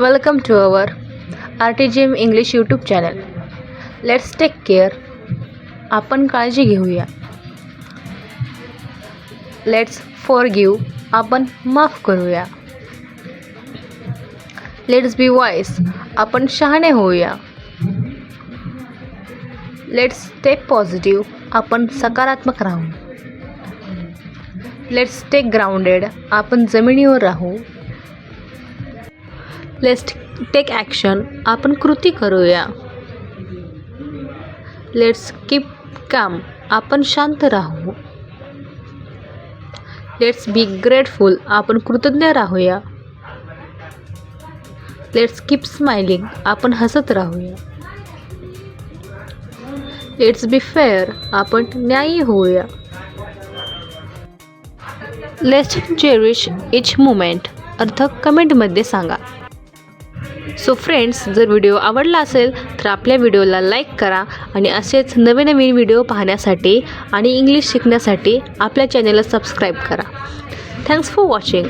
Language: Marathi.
Welcome to our R T G M English YouTube channel let's take care आपण काळजी घेऊया. लेट्स फॉर गिव आपण माफ करूया. लेट्स बी वाईस आपण शहाणे होऊया. लेट्स टेक पॉझिटिव्ह आपण सकारात्मक राहू. लेट्स टेक ग्राउंडेड आपण जमिनीवर राहू. लेट्स टेक ॲक्शन आपण कृती करूया. लेट्स कीप काम आपण शांत राहू. लेट्स बी ग्रेटफुल आपण कृतज्ञ राहूया. लेट्स कीप स्माइलिंग आपण हसत राहूया. लेट्स बी फेअर आपण न्यायी होऊया. लेट्स चेरिश इच मुमेंट अर्थ कमेंटमध्ये सांगा. सो फ्रेंड्स जर व्हिडिओ आवडला असेल तर आपल्या व्हिडिओला लाईक करा आणि असेच नवीन नवीन व्हिडिओ पाहण्यासाठी आणि इंग्लिश शिकण्यासाठी आपल्या चॅनलला सबस्क्राईब करा. Thanks for watching